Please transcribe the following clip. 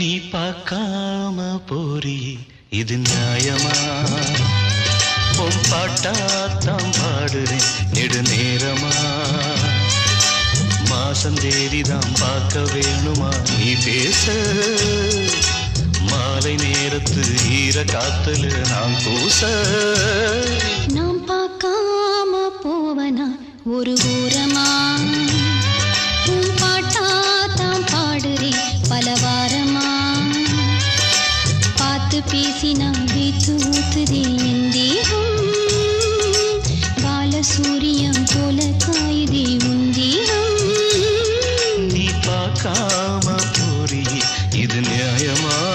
நீ பார்க்காம போறியே இது நியாயமா? உன் பாட்டாத்தான் பாடுறேன் நெடுநேரமா மாசம் தேதிதான் பார்க்க வேணுமா? நீ பேச. மாலை நேரத்து ஈர காத்துல நான் பூச. நாம் பார்க்காம போவனா ஒரு ஓரமா? பேசி நம்பி தூத்துதே என் தேகம். பாலசூரியம் போல காயுதே உன் தேகம். நீ பார்க்காம போறியே இது நியாயமா?